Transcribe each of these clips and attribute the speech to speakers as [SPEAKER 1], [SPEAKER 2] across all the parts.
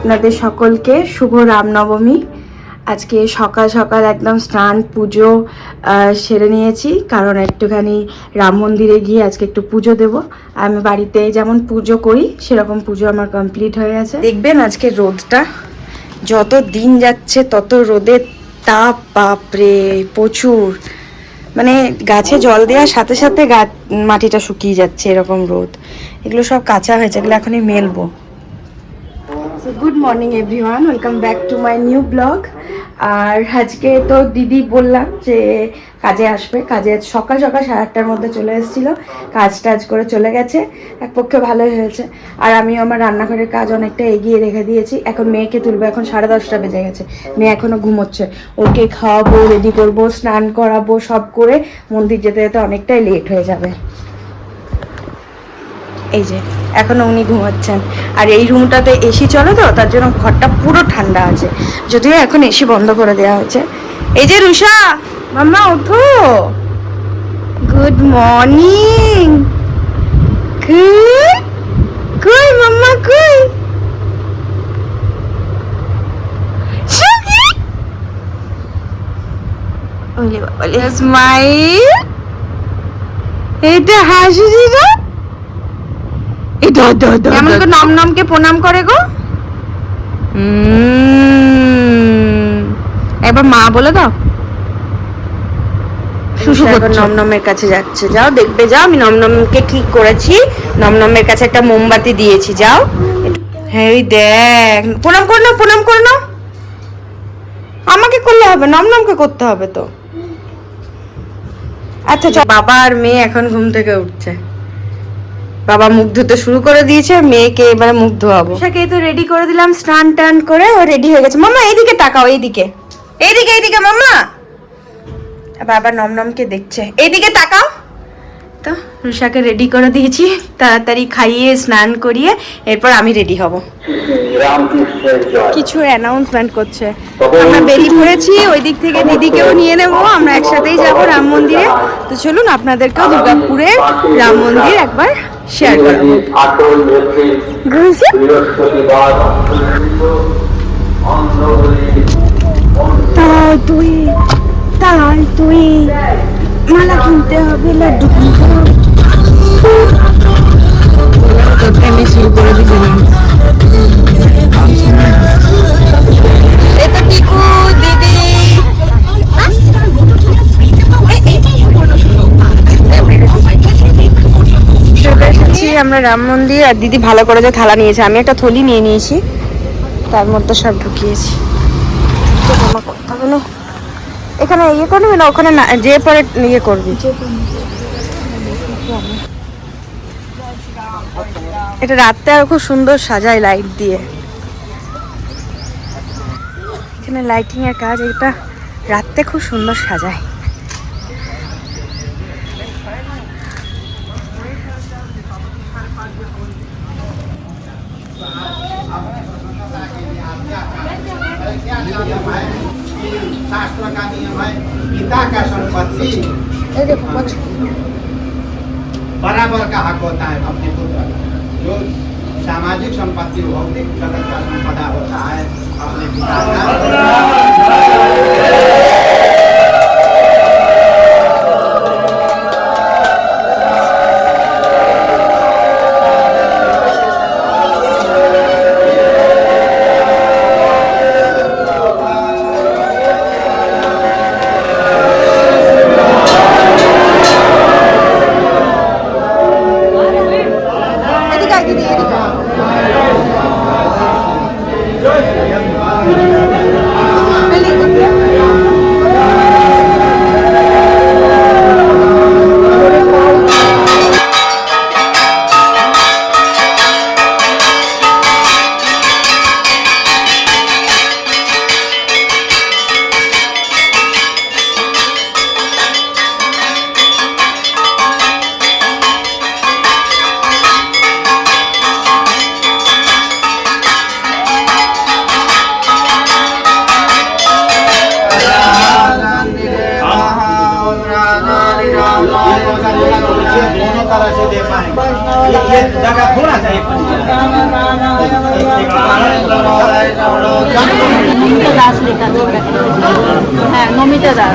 [SPEAKER 1] আপনাদের সকলকে শুভ রামনবমী। আজকে সকাল সকাল একদম স্নান, পুজো সেরে নিয়েছি। কারণ একটুখানি রাম মন্দিরে গিয়ে আজকে একটু পুজো দেব। আমি বাড়িতে যেমন পুজো করি, সেরকম পুজো আমার কমপ্লিট হয়ে গেছে। দেখবেন আজকে রোদটা। যত দিন যাচ্ছে, তত রোদের তাপ, বাপরে, প্রচুর। মানে গাছে জল দেওয়ার সাথে সাথে গাছ মাটিটা শুকিয়ে যাচ্ছে এরকম রোদ। এগুলো সব কাঁচা হয়েছে, এগুলো এখনই মেলবো। So good morning everyone welcome back to my new blog আর আজকে তো দিদি বললাম যে কাজে আসবে। কাজে সকাল সকাল সাড়ে আটটার মধ্যে চলে এসেছিল। কাজ টাজ করে চলে গেছে। এক পক্ষে ভালোই হয়েছে। আর আমিও আমার রান্নাঘরের কাজ অনেকটা এগিয়ে রেখে দিয়েছি। এখন মেয়েকে তুলবো। এখন সাড়ে দশটা বেজে গেছে। মেয়ে এখনও ঘুমোচ্ছে। ওকে খাওয়াবো রেডি করব, স্নান করাবো, সব করে মন্দির যেতে যেতে অনেকটাই লেট হয়ে যাবে। এই যে এখনও উনি ঘুমাচ্ছেন। আর এই রুমটাতে এসি চলে তো, তার জন্য ঘরটা পুরো ঠান্ডা আছে। যদিও এখন এসি বন্ধ করে দেওয়া হয়েছে। এই যে রুষা, মাম্মা, ওঠো। গুড মর্নিং এটা হাসি দিদা এমন করে নাম নামকে প্রণাম করে গো? উম, একবার মা বলে দাও। শুশু নমনমের কাছে যাচ্ছে। যাও দেখবে যাও আমি নমনমকে ঠিক করেছি। নমনমের কাছে একটা মোমবাতি দিয়েছি যাও। হ্যাঁ ওই দেখ। প্রণাম করে নাও প্রণাম করে নাও। আমাকে করলে হবে নমনমকে করতে হবে তো। আচ্ছা বাবা আর মেয়ে এখন ঘুম থেকে উঠছে। বাবা মুখ ধুতে শুরু করে দিয়েছে, মেয়েকে এবারে মুখ ধোয়াবো। সেটাকে তো রেডি করে দিলাম, স্নান টান করে ও রেডি হয়ে গেছে। মামা, এইদিকে তাকাও, এইদিকে। এইদিকে এইদিকে, মামা! বাবা নমনমকে দেখছে। এইদিকে তাকাও। তো রুষাকে রেডি করে দিয়েছি, তাড়াতাড়ি খাইয়ে, স্নান করিয়ে, এরপর আমি রেডি হব। কিছু অ্যানাউন্সমেন্ট করছে। আমরা বেরিয়ে পড়েছি ওই দিক থেকে দিদিকেও নিয়ে নেব, আমরা একসাথেই যাব রাম মন্দিরে। তো চলুন, আপনাদেরকেও দুর্গাপুরের রাম মন্দির একবার শেয়ার করব তাই তুই তাই তুই মালা কিনতে হবে লাড্ডু কিনতে হবে। প্রেমে শুরু করে দিয়েছিলাম আমরা রাম মন্দির আর দিদি ভালো করে যে থালা নিয়েছে। আমি একটা থলি নিয়ে নিয়েছি। তার মধ্যে সব ঢুকিয়েছি। এখানে ইয়ে করবি না? ওখানে না, যে পরে ইয়ে করবি। এটা রাত্রে আর খুব সুন্দর সাজায় লাইট দিয়ে। এখানে লাইটিং এর কাজ, এটা রাত্রে খুব সুন্দর সাজায়। का नियम है।
[SPEAKER 2] कि शास्त्र का नियम है पिता का संपत्ति बराबर का हक होता है अपने पुत्र का जो सामाजिक संपत्ति भौतिक जगत का संपदा होता है अपने पिता का
[SPEAKER 1] লেখা হ্যাঁ নমিতা দাস।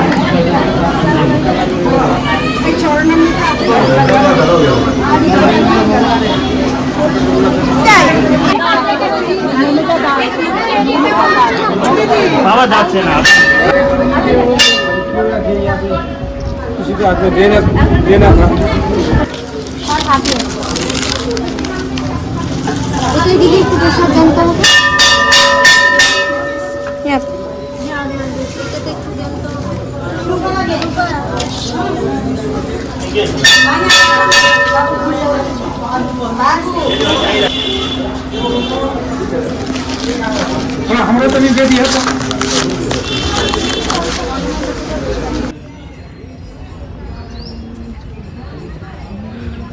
[SPEAKER 3] বাবা যাচ্ছে না।
[SPEAKER 1] ওটা দিকে একটু প্রসাদ দেন তো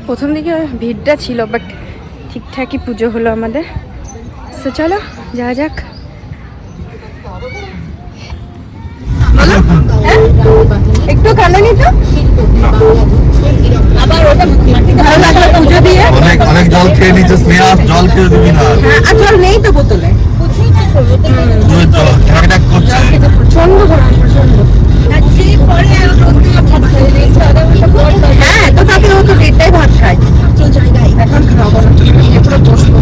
[SPEAKER 4] প্রথম দিকে ভিড়টা ছিল বাট ঠিকঠাকই পুজো হলো আমাদের। তো চলো যাওয়া যাক। একটু কানানি তো? ভালো লাগল পুজো দিয়ে
[SPEAKER 5] অনেক অনেক জল খেয়ে নিচ্ছে স্নেহা জল খেয়ে দিবি না।
[SPEAKER 4] হ্যাঁ, আর জল নেই তো বোতলে। প্রচণ্ড গরম প্রচণ্ড হ্যাঁ তো তাকে ও তো দেড়টাই ভাত খায়। এখন খাব না পুরো বসবো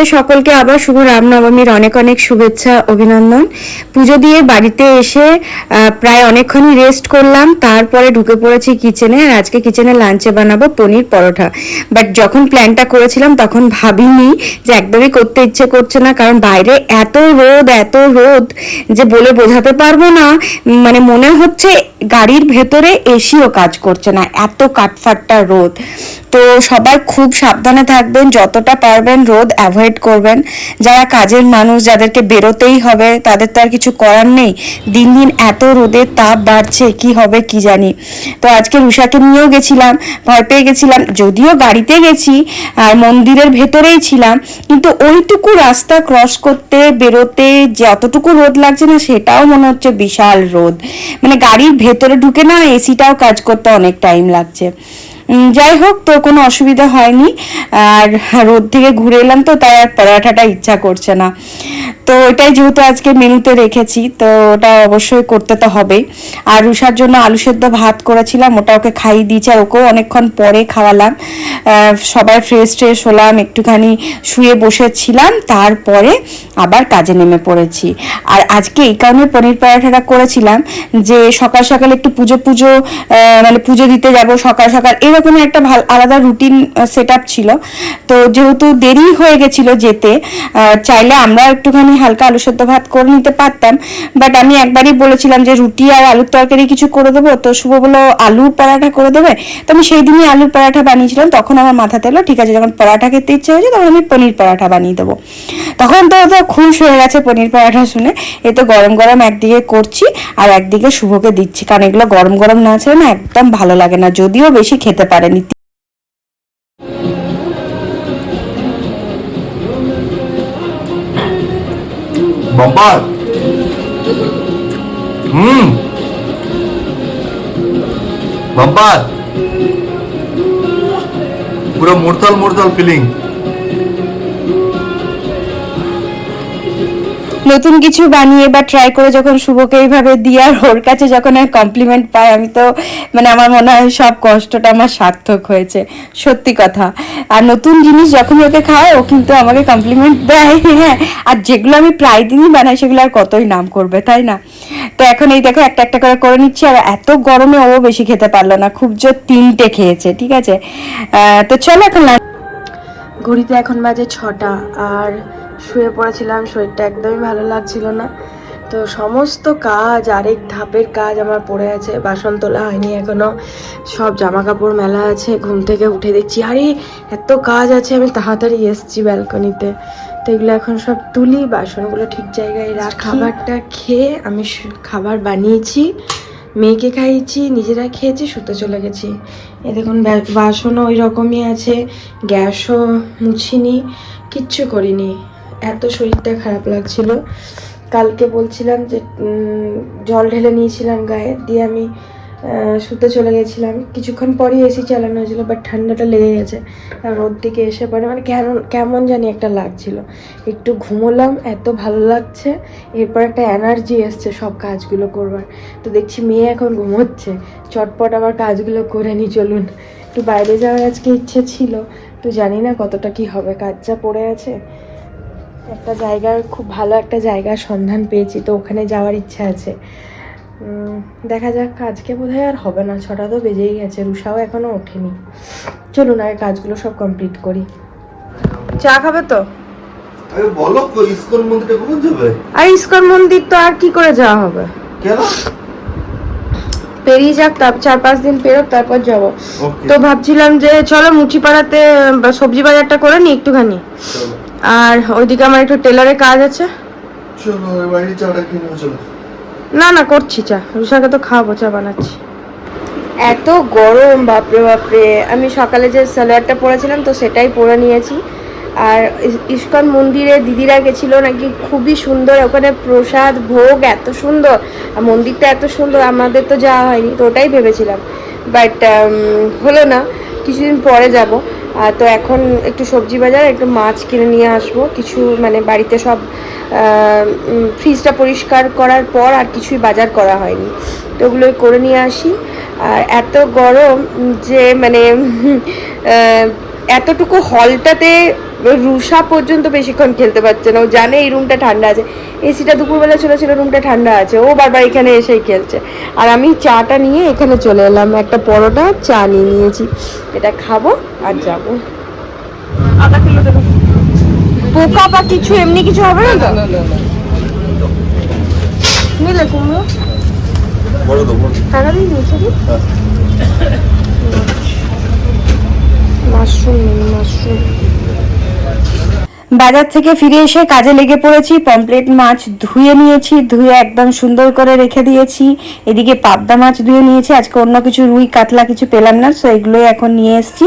[SPEAKER 4] আপনাদের সকলকে আবার শুভ রামনবমীর অনেক অনেক শুভেচ্ছা, অভিনন্দন। পুজো দিয়ে বাড়িতে এসে প্রায় অনেকক্ষণই রেস্ট করলাম, তারপরে ঢুকে পড়েছি কিচেনে আর আজকে কিচেনে লাঞ্চে বানাবো পনির পরোটা। বাট যখন প্ল্যানটা করেছিলাম, তখন ভাবিনি যে একদমই করতে ইচ্ছে করছে না, কারণ বাইরে এত রোদ এত রোদ যে বলে বোঝাতে পারব না। মানে মনে হচ্ছে গাড়ির ভেতরে এসিও কাজ করছে না, এত কাঠফাট্টা রোদ। তো সবাই খুব সাবধানে থাকবেন, যতটা পারবেন রোদ অ্যাভয়েড করবেন। যারা কাজের মানুষ, যাদেরকে বেরোতেই হবে, তাদের তো আর কিছু করার নেই। দিন দিন এত রোদের তাপ বাড়ছে, কি হবে কি জানি। তো আজকে রুষাকে নিয়েও গেছিলাম, ভয় পেয়ে গেছিলাম। যদিও গাড়িতে গেছি, আর মন্দিরের ভেতরেই ছিলাম, কিন্তু ওইটুকু রাস্তা ক্রস করতে, বেরোতে যতটুকু রোদ লাগছে না, সেটাও মনে হচ্ছে বিশাল রোদ। মানে গাড়ির ভেতরে ঢুকে না এসিটাও কাজ করতে অনেক টাইম লাগছে। যাই হোক তো কোনো অসুবিধা হয়নি। আর রোদ থেকে ঘুরে এলাম তো, তাই আর পরোটাটা ইচ্ছা করছে না। তো ওটাই যেহেতু আজকে মেনুতে রেখেছি, তো ওটা অবশ্যই করতে তো হবেই আর রুষার জন্য আলু সেদ্ধ ভাত করেছিলাম, ওটা ওকে খাইয়ে দিয়েছি, আর ওকেও অনেকক্ষণ পরে খাওয়ালাম। সবাই ফ্রেশ ট্রেশ হলাম, একটুখানি শুয়ে বসেছিলাম, তারপরে আবার কাজে নেমে পড়েছি। আর আজকে এই কারণে পনির পরোটাটা করেছিলাম যে সকাল সকাল একটু পুজো পুজো মানে পুজো দিতে যাব সকাল সকাল, এরকম একটা ভালো আলাদা রুটিন সেট ছিল। তো যেহেতু দেরি হয়ে গেছিল যেতে চাইলে আমরা একটুখানি হালকা আলু সেদ্ধ ভাত করে নিতে পারতাম। বাট আমি একবারই বলেছিলাম যে রুটি আর আলুর তরকারি কিছু করে দেবো। তো শুভ বলল, আলু পরাঠা করে দেবে? তো আমি সেই দিনই আলুর পরাঠা বানিয়েছিলাম। তখন আমার মাথাতে এলো ঠিক আছে, যখন পরাঠা খেতে ইচ্ছে হয়েছে, তখন আমি পনির পরাঠা বানিয়ে দেবো। তখন তো তো খুশ হয়ে গেছে পনির পরাঠা শুনে। এ তো গরম গরম একদিকে করছি, আর একদিকে শুভকে দিচ্ছি। কারণ এগুলো গরম গরম না ছিল না একদম ভালো লাগে না, যদিও বেশি খেতে পারেনি।
[SPEAKER 5] বাম্পার। হুম। বাম্পার। পুরো মুরতল মুরতল ফিলিং
[SPEAKER 4] নতুন কিছু বানিয়ে বা ট্রাই করে যখন শুভকে এইভাবে দিই আর ওর কাছে যখন আমি কমপ্লিমেন্ট পাই, আমি তো মানে আমার মনে হয় সব কষ্টটা আমার সার্থক হয়েছে, সত্যি কথা। আর নতুন জিনিস যখনই ওকে খাওয়াই ও কিন্তু আমাকে কমপ্লিমেন্ট দেয় হ্যাঁ। আর যেগুলো আমি প্রায় দিনই বানাই, সেগুলো আর কতই নাম করবে, তাই না? তো এখন এই দেখো, একটা একটা করে করে নিচ্ছি, আর এত গরমে ও বেশি খেতে পারল না, খুব জোর তিনটে খেয়েছে, ঠিক আছে? তো চলো এখন ঘড়িতে এখন বাজে ছটা, আর শুয়ে পড়েছিলাম শরীরটা একদমই ভালো লাগছিল না। তো সমস্ত কাজ আরেক ধাপের কাজ আমার পড়ে আছে বাসন তোলা হয়নি এখনও। সব জামা কাপড় মেলা আছে ঘুম থেকে উঠে দেখছি আরে এত কাজ আছে আমি তাড়াতাড়ি এসছি ব্যালকনিতে। তো এগুলো এখন সব তুলি বাসনগুলো ঠিক জায়গায় রাখ। খাবারটা খেয়ে আমি খাবার বানিয়েছি মেয়েকে খাইয়েছি নিজেরা খেয়েছি শুতে চলে গেছি। এ দেখুন বাসনও ওই রকমই আছে গ্যাসও মুছিনি কিচ্ছু করিনি। এত শরীরটা খারাপ লাগছিল। কালকে বলছিলাম যে জল ঢেলে নিয়েছিলাম গায়ে, দিয়ে আমি
[SPEAKER 1] শুতে চলে গেছিলাম। কিছুক্ষণ পরই এসি চালানো হয়েছিল বাট ঠান্ডাটা লেগে গেছে। ওর দিকে এসে পরে মানে কেমন কেমন জানি একটা লাগছিল। একটু ঘুমোলাম, এত ভালো লাগছে, এরপর একটা এনার্জি এসছে সব কাজগুলো করবার। তো দেখছি মেয়ে এখন ঘুমোচ্ছে, চটপট আবার কাজগুলো করে নি, চলুন। একটু বাইরে যাওয়ার আজকে ইচ্ছে ছিল, তো জানি না কতটা কি হবে, কাজ যা পড়ে আছে। একটা জায়গার খুব ভালো একটা জায়গার সন্ধান পেয়েছি তো ওখানে যাওয়ার ইচ্ছা আছে। দেখা যাক আজকে বোধহয় আর হবে না ছটা তো বেজেই গেছে রুষাও এখনও ওঠেনি। চলুন আগে কাজগুলো সব কমপ্লিট করি। চা খাবে তো?
[SPEAKER 5] আরে বলো কো ইসকন মন্দিরটা কখন যাবে?
[SPEAKER 1] আর ইস্কন মন্দির তো আর কি করে যাওয়া হবে?
[SPEAKER 5] কেন?
[SPEAKER 1] পেরিয়ে যাক তার চার পাঁচ দিন পেরোক তারপর যাব। তো ভাবছিলাম যে চলো মুচিপাড়াতে সবজি বাজারটা করে নি একটুখানি। আর ওইদিকে আমার একটু টেলারের কাজ আছে।
[SPEAKER 5] চলো বাইরে চাটা কিনে চলো।
[SPEAKER 1] না না করছি চা। রুষাকে তো খাওয়াবো চা বানাচ্ছি। এত গরম বাপরে বাপরে। আমি সকালে যে সালোয়ারটা পরেছিলাম তো সেটাই পরে নিয়েছি। আর ইস- ইস্কন মন্দিরে দিদিরা গেছিল নাকি খুবই সুন্দর। ওখানে প্রসাদ ভোগ এত সুন্দর। আর মন্দিরটা এত সুন্দর আমাদের তো যাওয়া হয়নি তো ওটাই ভেবেছিলাম। বাট হলো না। কিছুদিন পরে যাব। তো এখন একটু সবজি বাজার, একটু মাছ কিনে নিয়ে আসব। কিছু মানে বাড়িতে সব ফ্রিজটা পরিষ্কার করার পর আর কিছুই বাজার করা হয়নি। তো ওগুলোই করে নিয়ে আসি। আর এত গরম যে মানে এতটুকু হলটাতে রুষা পর্যন্ত বেশিক্ষণ খেলতে পারছে না। ও জানে এই রুমটা ঠান্ডা আছে। এসিটা দুপুরবেলা চলেছিল রুমটা ঠান্ডা আছে। ও বারবার এখানে এসেই খেলছে। আর আমি চাটা নিয়ে এখানে চলে এলাম। একটা পরোটা চা নিয়ে নিয়েছি। এটা খাব আর যাব। দেবো। পোকা বা কিছু এমনি কিছু হবে না তো? নিলে কুমড়ো।
[SPEAKER 5] বড়
[SPEAKER 1] টাকা দিয়ে নিয়েছি
[SPEAKER 5] হ্যাঁ।
[SPEAKER 1] Mushroom mushroom. বাজার থেকে ফিরে এসে কাজে লেগে পড়েছি পমপ্লেট মাছ ধুয়ে নিয়েছি, ধুয়ে একদম সুন্দর করে রেখে দিয়েছি। এদিকে পাবদা মাছ ধুয়ে নিয়েছি, আজকে অন্য কিছু রুই, কাতলা কিছু পেলাম না সো এগুলোই এখন নিয়ে এসেছি।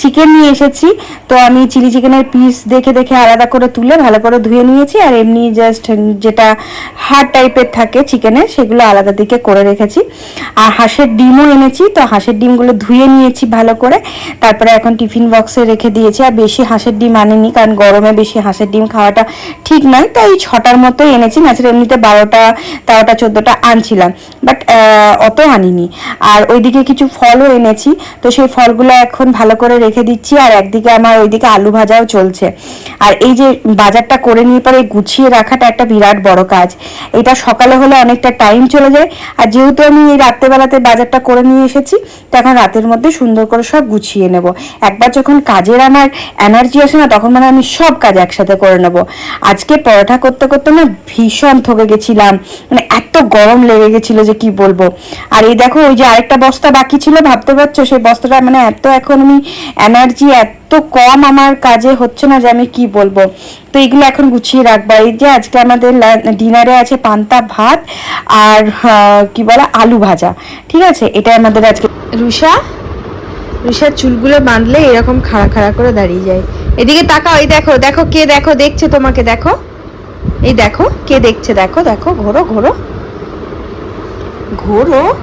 [SPEAKER 1] চিকেন নিয়ে এসেছি, তো আমি চিলি চিকেনের পিস দেখে দেখে আলাদা করে তুলে ভালো করে ধুয়ে নিয়েছি, আর এমনি জাস্ট যেটা হার্ড টাইপের থাকে চিকেনের সেগুলো আলাদা দিকে করে রেখেছি। আর হাঁসের ডিমও এনেছি, তো হাঁসের ডিমগুলো ধুয়ে নিয়েছি ভালো করে। তারপরে এখন টিফিন বক্সে রেখে দিয়েছি, আর বেশি হাঁসের ডিম আনিনি, কারণ গরমে বেশি হাঁসের ডিম খাওয়াটা ঠিক নয়, তাই ছটার মতোই এনেছি। নাচের এমনিতে বারোটা, তেরোটা, চোদ্দোটা আনছিলাম বাট অত আনিনি। আর ওইদিকে কিছু ফলও এনেছি, তো সেই ফলগুলো এখন ভালো করে রেখে দিচ্ছি, আর একদিকে আমার ওইদিকে আলু ভাজাও চলছে। আর এই যে বাজারটা করে নিয়ে পরে গুছিয়ে রাখাটা একটা বিরাট বড় কাজ। এটা সকালে হলে অনেকটা টাইম চলে যায়, আর যেহেতু আমি এই রাত্রেবেলাতে বাজারটা করে নিয়ে এসেছি, তো এখন রাতের মধ্যে সুন্দর করে সব গুছিয়ে নেব। একবার যখন কাজের আমার এনার্জি আসে না, তখন মানে আমি সব কাজ একসাথে করে নেব। আজকে পরোটা করতে করতে না ভীষণ থকে গেছিলাম। মানে এত গরম লেগে গেছিল যে কি বলব। আর এই দেখো, ওই যে আরেকটা বস্তা বাকি ছিল, ভাবতে পারছ? সেই বস্তাটা মানে এত এখন আমি এনার্জি এত কম আমার কাজে হচ্ছে না যে আমি কি বলব। তো এগুলো এখন গুছিয়ে রাখব। এই যে আজকে আমাদের ডিনারে আছে পান্তা ভাত আর কি বলে, আলু ভাজা। ঠিক আছে? এটা আমাদের আজকে রুষা? রুষার চুলগুলো বাঁধলে এরকম খাড়া খাড়া করে দাঁড়িয়ে যায়। এদিকে তাকাও, এই দেখো দেখো কে দেখো, দেখছে তোমাকে, দেখো। এই দেখো, কে দেখছে, দেখো দেখো, ঘোরো ঘোরো। ঘোরো?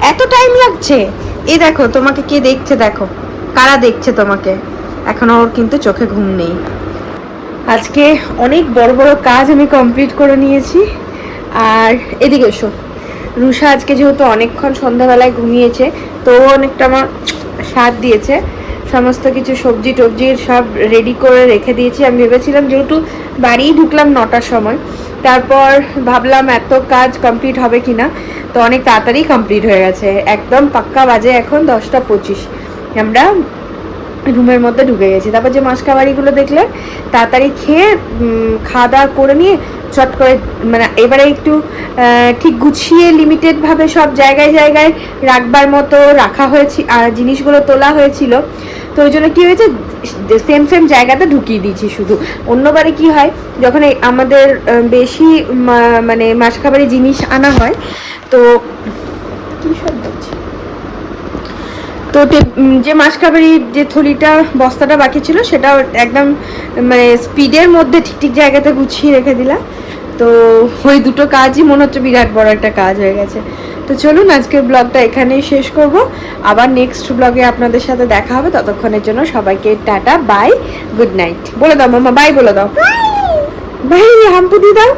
[SPEAKER 1] এত টাইম লাগছে? এই দেখো, তোমাকে কে দেখছে, দেখো। কারা দেখছে তোমাকে? এখনও ওর কিন্তু চোখে ঘুম নেই। আজকে অনেক বড় বড় কাজ আমি কমপ্লিট করে নিয়েছি। আর এদিকে এসো। রুষা আজকে যেহেতু অনেকক্ষণ সন্ধ্যাবেলায় ঘুমিয়েছে তো অনেকটা আমার স্বাদ দিয়েছে। সমস্ত কিছু সবজি টবজি সব রেডি করে রেখে দিয়েছি। আমি ভেবেছিলাম যেহেতু বাড়িই ঢুকলাম নটার সময়, তারপর ভাবলাম এত কাজ কমপ্লিট হবে কি না তো অনেক তাড়াতাড়ি কমপ্লিট হয়ে গেছে। একদম পাক্কা বাজে এখন দশটা পঁচিশ। আমরা রুমের মধ্যে ঢুকে গেছি। তারপর যে মাসকাবাড়িগুলো দেখলে, তাড়াতাড়ি খেয়ে খাওয়া দাওয়া করে নিয়ে চট করে মানে এবারে একটু ঠিক গুছিয়ে লিমিটেডভাবে সব জায়গায় জায়গায় রাখবার মতো রাখা হয়েছে, আর জিনিসগুলো তোলা হয়েছিল। তো ওই জন্য কী হয়েছে সেম সেম জায়গাতে ঢুকিয়ে দিয়েছি শুধু। অন্যবারে কি হয়, যখন আমাদের বেশি মানে মাসকাবাড়ি জিনিস আনা হয়, তো কী শব্দ হচ্ছে তো যে মাসকাবারির যে থলিটা বস্তাটা বাকি ছিল সেটাও একদম মানে স্পিডের মধ্যে ঠিক ঠিক জায়গাতে গুছিয়ে রেখে দিলাম। তো ওই দুটো কাজই মনে হচ্ছে বিরাট বড় একটা কাজ হয়ে গেছে। তো চলুন আজকের ব্লগটা এখানেই শেষ করব। আবার নেক্সট ব্লগে আপনাদের সাথে দেখা হবে। ততক্ষণের জন্য সবাইকে টাটা বাই গুড নাইট বলে দাও মামা বাই বলে দাও। বাই হাম্পু দি দাও।